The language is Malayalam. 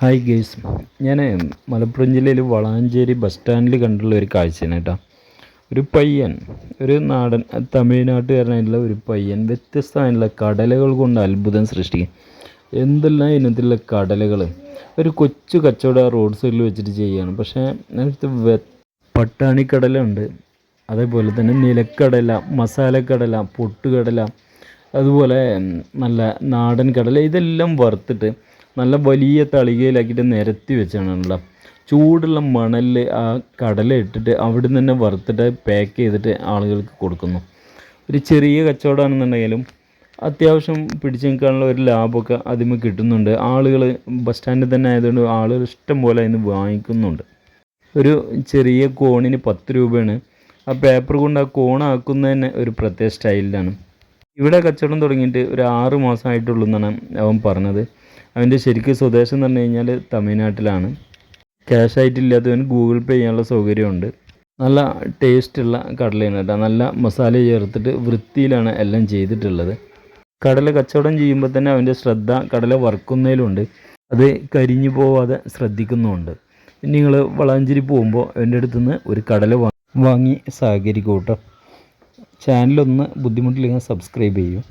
ഹായ് ഗേസ് ഞാൻ മലപ്പുറം ജില്ലയിൽ വളാഞ്ചേരി ബസ് സ്റ്റാൻഡിൽ കണ്ടുള്ള ഒരു കാഴ്ചയാണ് കേട്ടോ. ഒരു പയ്യൻ ഒരു നാടൻ തമിഴ്നാട്ടുകാരനായിട്ടുള്ള ഒരു പയ്യൻ വ്യത്യസ്തമായിട്ടുള്ള കടലകൾ കൊണ്ട് അത്ഭുതം സൃഷ്ടിക്കും. എന്തെല്ലാം ഇനത്തിലുള്ള കടലകൾ ഒരു കൊച്ചു കച്ചവടം റോഡ് സൈഡിൽ വെച്ചിട്ട് ചെയ്യുകയാണ്. പക്ഷേ അതിനകത്ത് പട്ടാണിക്കടല ഉണ്ട്. അതേപോലെ തന്നെ നിലക്കടല മസാലക്കടല പൊട്ടുകടല അതുപോലെ നല്ല നാടൻ കടല ഇതെല്ലാം വറുത്തിട്ട് നല്ല വലിയ തളികയിലാക്കിയിട്ട് നിരത്തി വെച്ചാണല്ലോ ചൂടുള്ള മണലിൽ ആ കടല ഇട്ടിട്ട് അവിടെ നിന്ന് തന്നെ വറുത്തിട്ട് പാക്ക് ചെയ്തിട്ട് ആളുകൾക്ക് കൊടുക്കുന്നു. ഒരു ചെറിയ കച്ചവടമാണെന്നുണ്ടെങ്കിലും അത്യാവശ്യം പിടിച്ചു നിൽക്കാനുള്ള ഒരു ലാഭമൊക്കെ അതിന് കിട്ടുന്നുണ്ട്. ആളുകൾ ബസ് സ്റ്റാൻഡിൽ തന്നെ ആയതുകൊണ്ട് ആളുകൾ ഇഷ്ടം പോലെ അതിന് വാങ്ങിക്കുന്നുണ്ട്. ഒരു ചെറിയ കോണിന് പത്ത് രൂപയാണ്. ആ പേപ്പർ കൊണ്ട് ആ കോണാക്കുന്നത് ഒരു പ്രത്യേക സ്റ്റൈലിലാണ് ഇവിടെ കച്ചവടം തുടങ്ങിയിട്ട് ഒരു ആറ് മാസമായിട്ടുള്ളൂ എന്നാണ് അവൻ പറഞ്ഞത്. അവന്റെ ശരിക്കും സ്വദേശം എന്ന് പറഞ്ഞു കഴിഞ്ഞാൽ തമിഴ്നാട്ടിലാണ്. ക്യാഷ് ആയിട്ടില്ലാത്തവന് ഗൂഗിൾ പേ ചെയ്യാനുള്ള സൗകര്യമുണ്ട്. നല്ല ടേസ്റ്റുള്ള കടലയാണ് കേട്ടോ. നല്ല മസാല ചേർത്തിട്ട് വൃത്തിയിലാണ് എല്ലാം ചെയ്തിട്ടുള്ളത്. കടല കച്ചവടം ചെയ്യുമ്പോൾ തന്നെ അവന്റെ ശ്രദ്ധ കടല വറുക്കുന്നതിലുണ്ട്. അത് കരിഞ്ഞു പോവാതെ ശ്രദ്ധിക്കുന്നുമുണ്ട്. നിങ്ങൾ വളാഞ്ചേരി പോകുമ്പോൾ അവന്റെ അടുത്ത് നിന്ന് ഒരു കടല വാങ്ങി സഹകരിക്കും കേട്ടോ. ചാനലൊന്ന് ബുദ്ധിമുട്ടില്ലെങ്കിൽ സബ്സ്ക്രൈബ് ചെയ്യും.